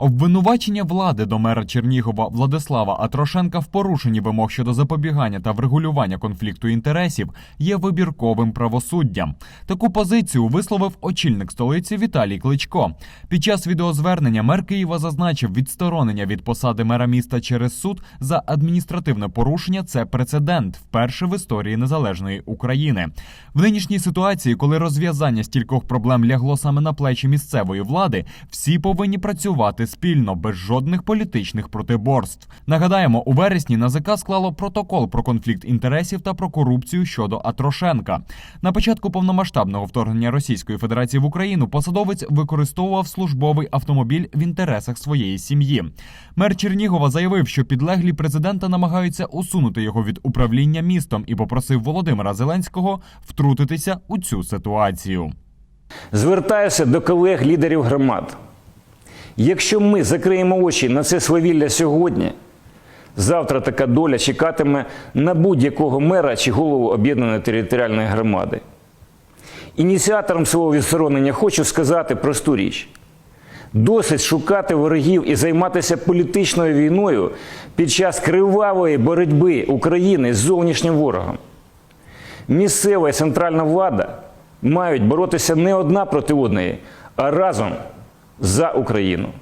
Обвинувачення влади до мера Чернігова Владислава Атрошенка в порушенні вимог щодо запобігання та врегулювання конфлікту інтересів є вибірковим правосуддям. Таку позицію висловив очільник столиці Віталій Кличко. Під час відеозвернення мер Києва зазначив, відсторонення від посади мера міста через суд за адміністративне порушення це прецедент вперше в історії незалежної України. В нинішній ситуації, коли розв'язання стількох проблем лягло саме на плечі місцевої влади, всі повинні працювати спільно без жодних політичних протиборств. Нагадаємо, у вересні НАЗК склало протокол про конфлікт інтересів та про корупцію щодо Атрошенка. На початку повномасштабного вторгнення Російської Федерації в Україну посадовець використовував службовий автомобіль в інтересах своєї сім'ї. Мер Чернігова заявив, що підлеглі президента намагаються усунути його від управління містом і попросив Володимира Зеленського втрутитися у цю ситуацію. Звертаюся до колег лідерів громад. Якщо ми закриємо очі на це свавілля сьогодні, завтра така доля чекатиме на будь-якого мера чи голову об'єднаної територіальної громади. Ініціатором свого відсторонення хочу сказати просту річ. Досить шукати ворогів і займатися політичною війною під час кривавої боротьби України з зовнішнім ворогом. Місцева і центральна влада мають боротися не одна проти одної, а разом за Україну.